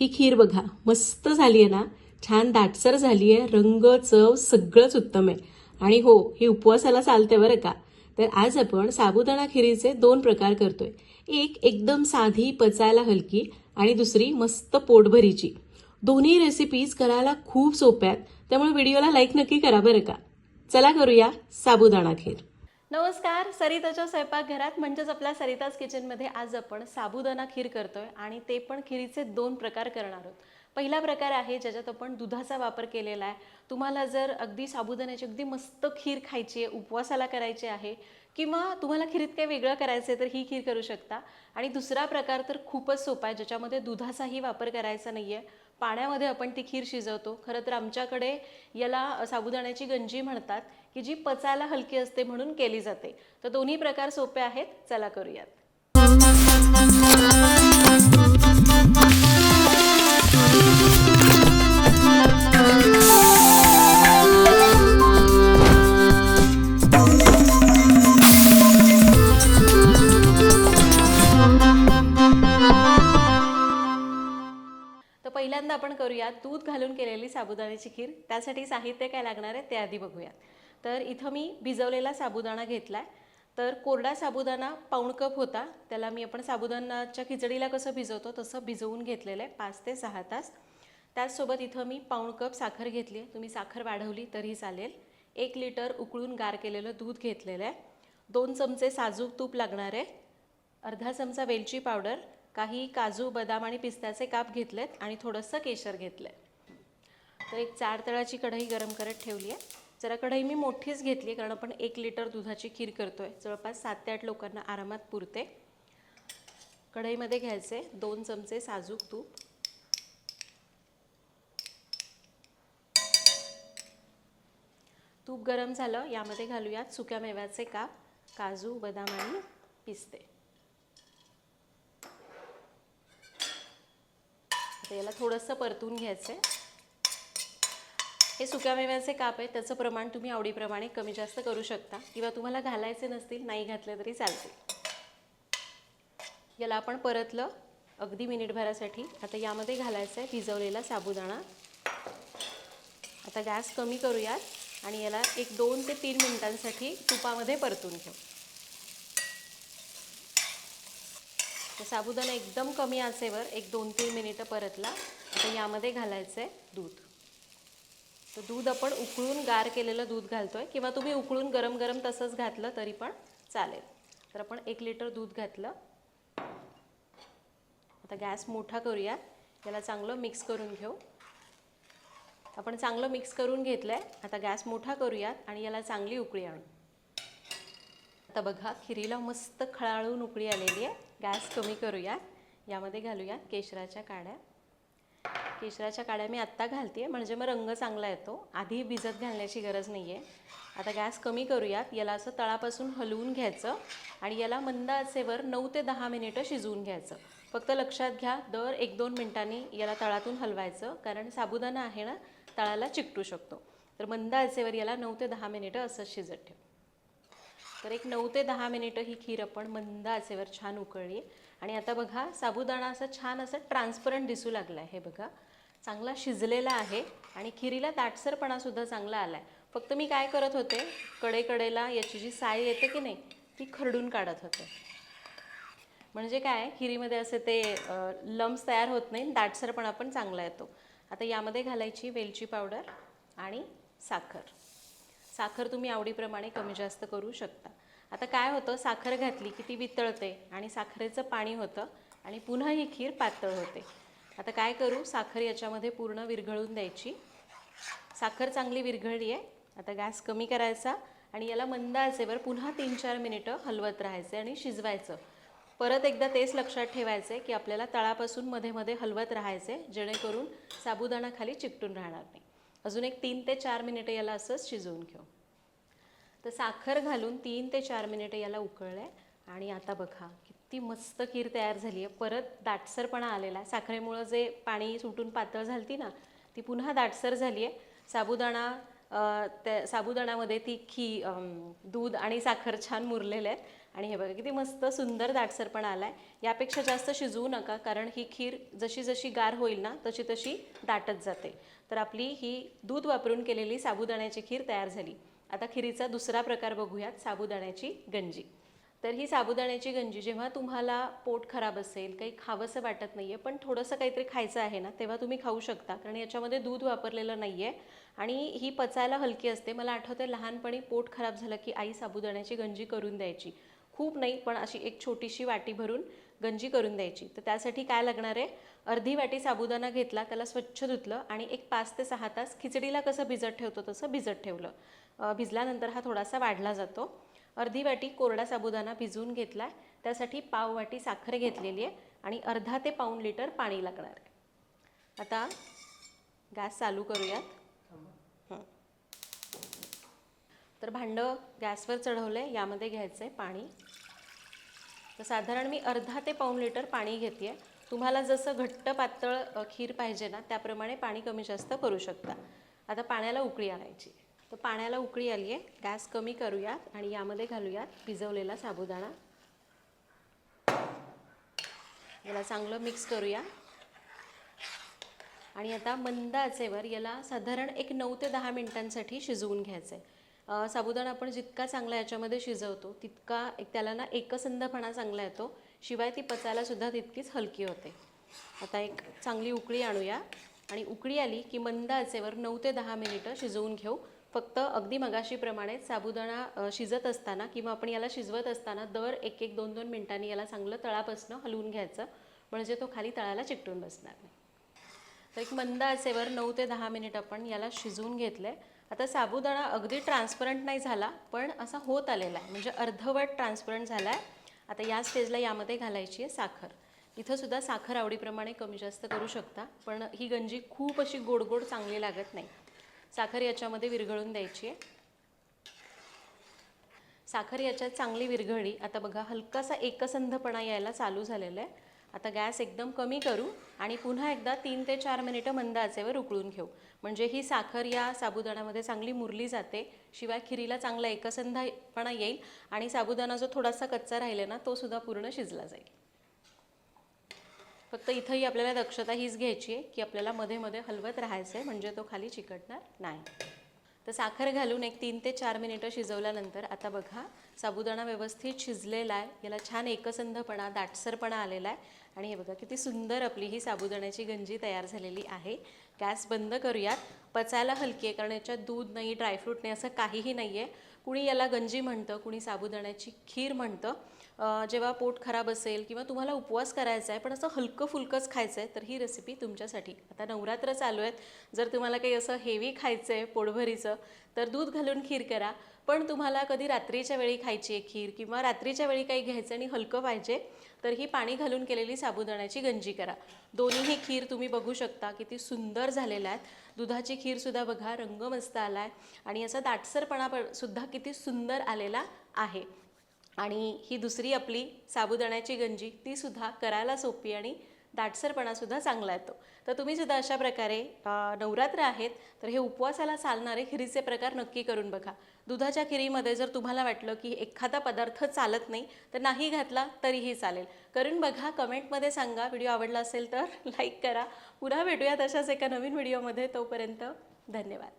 ही खीर बघा मस्त झाली आहे ना? छान दाटसर झाली आहे रंग चव सगळंच उत्तम आहे. आणि हो ही उपवासाला चालते बरं का? तर आज आपण साबुदाणा खिरीचे दोन प्रकार करतोय. एक एकदम साधी पचायला हलकी आणि दुसरी मस्त पोटभरीची. दोन्ही रेसिपीज करायला खूप सोप्या आहेत. त्यामुळे व्हिडिओला लाईक नक्की करा बरं का? चला करूया साबुदाणा खीर. नमस्कार सरिताच्या स्वयंपाकघरात म्हणजेच आपल्या सरिताज किचनमध्ये आज आपण साबुदाणा खीर करतोय आणि ते पण खिरीचे दोन प्रकार करणार आहोत. पहिला प्रकार आहे ज्याच्यात आपण दुधाचा वापर केलेला आहे. तुम्हाला जर अगदी साबुदाण्याची अगदी मस्त खीर खायची आहे उपवासाला करायची आहे किंवा तुम्हाला खीरीत काही वेगळं करायचं आहे तर ही खीर करू शकता. आणि दुसरा प्रकार तर खूपच सोपा आहे ज्याच्यामध्ये दुधाचाही वापर करायचा नाही आहे पाण्यामध्ये आपण ती खीर शिजवतो. खरं तर आमच्याकडे याला साबुदाण्याची गंजी म्हणतात की जी पचायला हलकी असते म्हणून केली जाते. तर दोन्ही प्रकार सोपे आहेत चला करूयात. आपण करूया दूध घालून केलेली साबुदाण्याची खीर. त्यासाठी साहित्य काय लागणार आहे ते आधी बघूयात तर इथं मी भिजवलेला साबुदाणा घेतला आहे तर कोरडा साबुदाणा पाऊण कप होता. त्याला मी आपण साबुदाणाच्या खिचडीला कसं भिजवतो तसं भिजवून घेतलेलं आहे पाच ते सहा तास. त्याचसोबत इथं मी पाऊण कप साखर घेतली आहे. तुम्ही साखर वाढवली तरी चालेल. एक लिटर उकळून गार केलेलं दूध घेतलेलं आहे. दोन चमचे साजूक तूप लागणार आहे. अर्धा चमचा वेलची पावडर. काही काजू बदाम आणि पिस्त्याचे काप घेतलेत आणि थोडंसं केशर घेतलं आहे तर एक चार तळाची कढई गरम करत ठेवली आहे. जरा कढई मी मोठीच घेतली आहे कारण आपण एक लिटर दुधाची खीर करतो आहे जवळपास सात ते आठ लोकांना आरामात पुरते. कढईमध्ये घ्यायचे दोन चमचे साजूक तूप. तूप गरम झालं यामध्ये घालूयात सुक्या मेव्याचे काप काजू बदाम आणि पिस्ते. तर याला थोडंसं परतून घ्यायचं आहे हे सुक्या मेव्याचे काप आहे त्याचं प्रमाण तुम्ही आवडीप्रमाणे कमी जास्त करू शकता. किंवा तुम्हाला घालायचे नसतील नाही घातले तरी चालतील. याला आपण परतलं अगदी मिनिटभरासाठी. आता यामध्ये घालायचं आहे भिजवलेला साबुदाणा. आता गॅस कमी करूयात आणि याला एक दोन ते तीन मिनिटांसाठी तुपामध्ये परतून घेऊ. तर साबुदाणा एकदम कमी आचेवर एक दोन तीन मिनिटं परतला. आता यामध्ये घालायचं आहे दूध. तर दूध आपण उकळून गार केलेलं दूध घालतोय किंवा तुम्ही उकळून गरम गरम तसंच घातलं तरी पण चालेल. तर आपण एक लिटर दूध घातलं. आता गॅस मोठा करूयात याला चांगलं मिक्स करून घेऊ. आपण चांगलं मिक्स करून घेतलं आहे आता गॅस मोठा करूयात आणि याला चांगली उकळी आणू. आता बघा खिरीला मस्त खळाळून उकळी आलेली आहे. गॅस कमी करूया. यामध्ये घालूया केशराच्या काड्या. केशराच्या काड्या मी आत्ता घालते आहे म्हणजे मग रंग चांगला येतो. आधी भिजत घालण्याची गरज नाही आहे आता गॅस कमी करूयात याला असं तळापासून हलवून घ्यायचं आणि याला मंद आचेवर नऊ ते दहा मिनिटं शिजवून घ्यायचं. फक्त लक्षात घ्या दर एक दोन मिनिटांनी याला तळातून हलवायचं कारण साबुदाणा आहे ना तळाला चिकटू शकतो. तर मंद आचेवर याला नऊ ते दहा मिनिटं असंच शिजत ठेव. तर एक नऊ ते दहा मिनिटं ही खीर आपण मंद आचेवर छान उकळली. आणि आता बघा साबुदाणा असं छान असं ट्रान्सपरंट दिसू लागला आहे हे बघा. चांगला शिजलेला आहे आणि खिरीला दाटसरपणासुद्धा चांगला आला आहे फक्त मी काय करत होते कडेकडेला याची जी साय येते की नाही ती खरडून काढत होते. म्हणजे काय खिरीमध्ये असे ते लम्स तयार होत नाही दाटसरपणा पण चांगला येतो. आता यामध्ये घालायची वेलची पावडर आणि साखर. साखर तुम्ही आवडीप्रमाणे कमी जास्त करू शकता. आता काय होतं साखर घातली की ती वितळते आणि साखरेचं पाणी होतं आणि पुन्हा ही खीर पातळ होते. आता काय करू साखर याच्यामध्ये पूर्ण विरघळून द्यायची. साखर चांगली विरघळली आहे. आता गॅस कमी करायचा आणि याला मंद आचेवर पुन्हा तीन चार मिनिटं हलवत राहायचं आणि शिजवायचं. परत एकदा तेच लक्षात ठेवायचं आहे की आपल्याला तळापासून मध्ये मध्ये हलवत राहायचे जेणेकरून साबुदाणा खाली चिकटून राहणार नाही. अजून एक तीन ते चार मिनिटं याला असंच शिजवून घेऊ. तर साखर घालून तीन ते चार मिनिटं याला उकळलं आहे आणि आता बघा किती मस्त खीर तयार झाली आहे. परत दाटसरपणा आलेला आहे. साखरेमुळं जे पाणी सुटून पातळ झालती ना ती पुन्हा दाटसर झाली आहे. साबुदाणा त्या साबुदाणामध्ये ती खी दूध आणि साखर छान मुरलेले आहेत. आणि हे बघा किती मस्त सुंदर दाटसरपणा आला आहे यापेक्षा जास्त शिजवू नका कारण ही खीर जशी जशी गार होईल ना तशी तशी दाटत जाते. तर आपली ही दूध वापरून केलेली साबुदाण्याची खीर तयार झाली. आता खिरीचा दुसरा प्रकार बघूयात साबुदाण्याची गंजी. तर ही साबुदाण्याची गंजी जेव्हा तुम्हाला पोट खराब असेल काही खावंसं वाटत नाही आहे पण थोडंसं काहीतरी खायचं आहे ना तेव्हा तुम्ही खाऊ शकता कारण याच्यामध्ये दूध वापरलेलं नाही आहे आणि ही पचायला हलकी असते. मला आठवते लहानपणी पोट खराब झालं की आई साबुदाण्याची गंजी करून द्यायची. खूप नाही पण अशी एक छोटीशी वाटी भरून गंजी करून द्यायची. तर त्यासाठी काय लागणार आहे? अर्धी वाटी साबुदाणा घेतला त्याला स्वच्छ धुतलं आणि एक पाच ते सहा तास खिचडीला कसं भिजत ठेवतो तसं भिजत ठेवलं. भिजल्यानंतर हा थोडासा वाढला जातो. अर्धी वाटी कोरडा साबुदाणा भिजवून घेतला त्यासाठी पाव वाटी साखर घेतलेली आहे आणि अर्धा ते पाऊण लिटर पाणी लागणार आहे. आता गॅस चालू करूयात. तर भांडं गॅसवर चढवलं आहे यामध्ये घ्यायचं आहे पाणी. तर साधारण मी अर्धा ते पाऊण लिटर पाणी घेते आहे तुम्हाला जसं घट्ट पातळ खीर पाहिजे ना त्याप्रमाणे पाणी कमी जास्त करू शकता. आता पाण्याला उकळी आणायची. तर पाण्याला उकळी आली आहे गॅस कमी करूयात आणि यामध्ये घालूयात भिजवलेला साबुदाणा. याला चांगलं मिक्स करूया. आणि आता मंद आचेवर याला साधारण एक नऊ ते दहा मिनिटांसाठी शिजवून घ्यायचं आहे साबुदाणा आपण जितका चांगला याच्यामध्ये शिजवतो तितका एक त्याला ना एकसंधपणा चांगला येतो. शिवाय ती पचायला सुद्धा तितकीच हलकी होते. आता एक चांगली उकळी आणूया. आणि उकळी आली की मंद आचेवर नऊ ते दहा मिनिटं शिजवून घेऊ. फक्त अगदी मगाशीप्रमाणे साबुदाणा शिजत असताना किंवा आपण याला शिजवत असताना दर एक एक दोन दोन मिनिटांनी याला चांगलं तळापासनं हलवून घ्यायचं. म्हणजे तो खाली तळाला चिकटून बसणार नाही. तर एक मंद आचेवर नऊ ते दहा मिनिट आपण याला शिजवून घेतलं आहे आता साबुदाणा अगदी ट्रान्सपरंट नाही झाला पण असा होत आलेला आहे. म्हणजे अर्धवट ट्रान्सपरंट झाला आहे आता या स्टेजला यामध्ये घालायची आहे साखर. इथंसुद्धा साखर आवडीप्रमाणे कमी जास्त करू शकता पण ही गंजी खूप अशी गोड गोड चांगली लागत नाही. साखर याच्यामध्ये विरघळून द्यायची आहे. साखर याच्यात चांगली विरघळी आता बघा हलकासा एकसंधपणा यायला चालू झालेला आहे. आता गॅस एकदम कमी करू आणि पुन्हा एकदा तीन ते चार मिनिटं मंद आचेवर उकळून घेऊ. म्हणजे ही साखर या साबुदाण्यामध्ये चांगली मुरली जाते शिवाय खिरीला चांगला एकसंधपणा येईल आणि साबुदाणा जो थोडासा कच्चा राहिला ना तो सुद्धा पूर्ण शिजला जाईल. फक्त इथंही आपल्याला दक्षता हीच घ्यायची आहे की आपल्याला मध्ये मध्ये हलवत राहायचं आहे म्हणजे तो खाली चिकटणार नाही. तर साखर घालून एक तीन ते चार मिनिटं शिजवल्यानंतर आता बघा साबुदाणा व्यवस्थित शिजलेला आहे याला छान एकसंधपणा दाटसरपणा आलेला आहे. आणि हे बघा किती सुंदर आपली ही साबुदाण्याची गंजी तयार झालेली आहे. गॅस बंद करूयात. पचायला हलकी आहे कारण याच्यात दूध नाही ड्रायफ्रूट नाही असं काहीही नाही आहे कुणी याला गंजी म्हणतं कुणी साबुदाण्याची खीर म्हणतं. जेव्हा पोट खराब असेल किंवा तुम्हाला उपवास करायचा आहे पण असं हलकं फुलकंच खायचं आहे तर ही रेसिपी तुमच्यासाठी. आता नवरात्र चालू आहेत. जर तुम्हाला काही असं हेवी खायचं आहे पोटभरीचं तर दूध घालून खीर करा. पण तुम्हाला कधी रात्रीच्या वेळी खायची आहे खीर किंवा रात्रीच्या वेळी काही घ्यायचं आणि हलकं पाहिजे तर ही पाणी घालून केलेली साबुदाण्याची गंजी करा. दोन्हीही खीर तुम्ही बघू शकता किती सुंदर झालेल्या आहेत दुधाची खीरसुद्धा बघा रंग मस्त आला आहे आणि असा दाटसरपणा पण सुद्धा किती सुंदर आलेला आहे. आणि ही दुसरी आपली साबुदाण्याची गंजी तीसुद्धा करायला सोपी आणि दाटसरपणासुद्धा चांगला येतो. तर तुम्ही सुद्धा अशा प्रकारे नवरात्र आहेत तर हे उपवासाला चालणारे खिरीचे प्रकार नक्की करून बघा. दुधाच्या खिरीमध्ये जर तुम्हाला वाटलं की एखादा पदार्थ चालत नाही तर नाही घातला तरीही चालेल. करून बघा कमेंटमध्ये सांगा. व्हिडिओ आवडला असेल तर लाईक करा. पुन्हा भेटूयात अशाच एका नवीन व्हिडिओमध्ये. तोपर्यंत धन्यवाद.